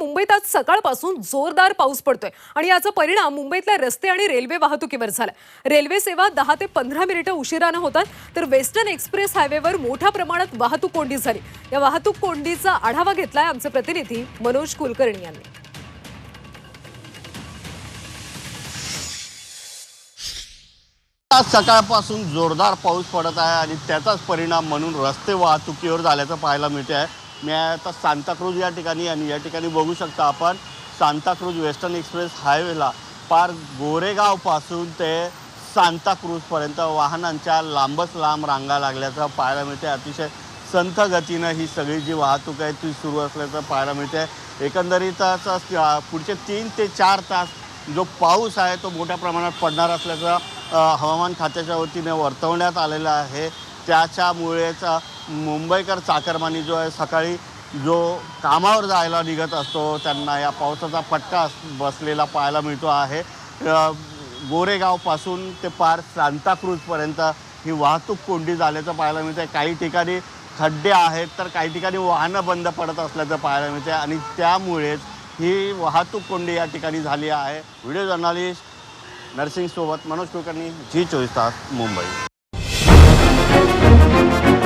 मुंबईत आज सकाळपासून जोरदार पाऊस पडतोय. आणि याचा परिणाम मुंबईतल्या रस्ते आणि रेल्वे वाहतुकीवर झाला रेल्वे सेवा दहा ते पंधरा मिनिटं उशिरानं होतात. तर वेस्टर्न एक्सप्रेस हायवेवर मोठ्या प्रमाणात वाहतूक कोंडी झाली. या वाहतूक कोंडीचा आढावा घेतलाय आमचे प्रतिनिधी मनोज कुलकर्णी यांनी. आज सकाळपासून जोरदार पाऊस पडत आहे आणि त्याचाच परिणाम म्हणून रस्ते वाहतुकीवर झाल्याचं पाहायला मिळते आहे मी आता सांताक्रूज या ठिकाणी आणि या ठिकाणी बघू शकता आपण सांताक्रूज वेस्टर्न एक्सप्रेस हायवेला पार गोरेगावपासून ते सांताक्रूजपर्यंत वाहनांच्या लांबच लांब रांगा लागल्याचं पाहायला मिळते. अतिशय संथ गतीनं ही सगळी जी वाहतूक आहे ती सुरू असल्याचं पाहायला मिळते. एकंदरीतच पुढचे तीन ते चार तास जो पाऊस आहे तो मोठ्या प्रमाणात पडणार असल्याचं हवामान खात्याच्या वतीने वर्तवण्यात आलेलं आहे. त्याच्यामुळेच मुंबईकर चाकरमानी जो आहे सकाळी जो कामावर जायला निघत असतो त्यांना या पावसाचा फटका बसलेला पाहायला मिळतो आहे. गोरेगावपासून ते पार सांताक्रूजपर्यंत ही वाहतूक कोंडी झाल्याचं पाहायला मिळतं काही ठिकाणी खड्डे आहेत तर काही ठिकाणी वाहनं बंद पडत असल्याचं पाहायला मिळते आणि त्यामुळेच ही वाहतूक कोंडी या ठिकाणी झाली आहे. व्हिडिओ जर्नालिस्ट नर्सिंगसोबत मनोज कुलकर्णी जी चोवीस तास मुंबई. Thank you.